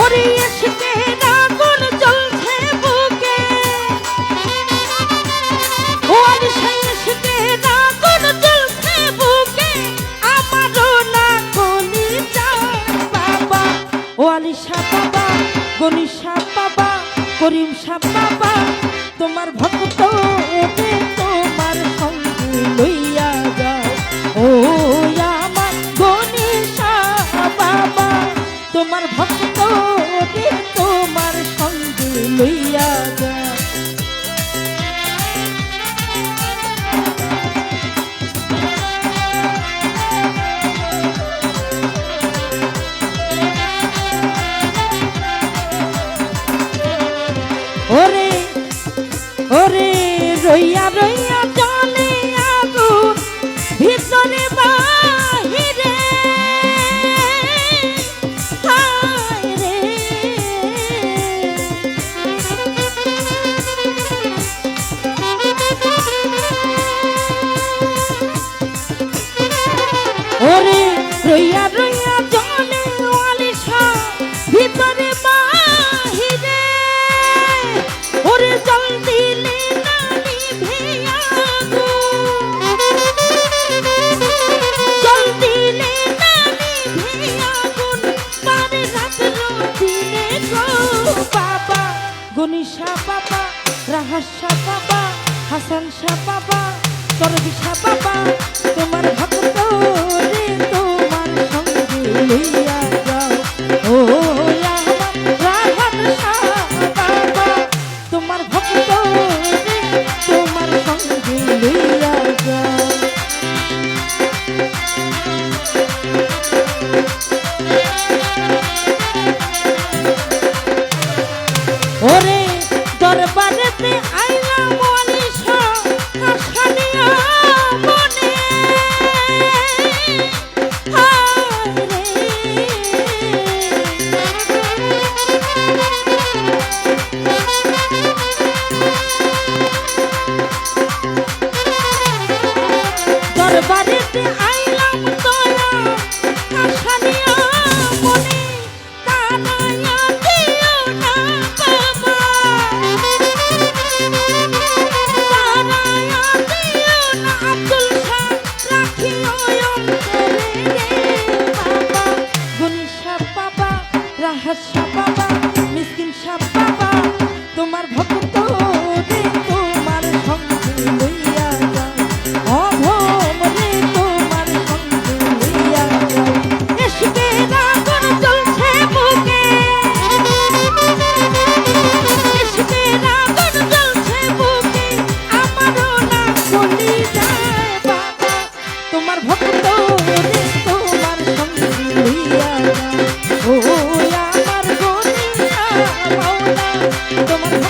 ওরে এসকে আগুন জ্বলছে বুকে। ও আলিশা এসকে আগুন জ্বলছে বুকে। বাবা। করিম শাহ বাবা তোমার ভক্ত তোমার সঙ্গে লইয়া যাও। ও আমার গনিশা বাবা, তোমার ভক্ত ওরে রইয়া রইয়া জলে আগুন ভিতরে বাহিরে। রে। ওরে রইয়া রইয়া জলে গনিশা বাবা রাহাস বাবা হাসান শাহ বাবা সাপাপা বাবা Toma.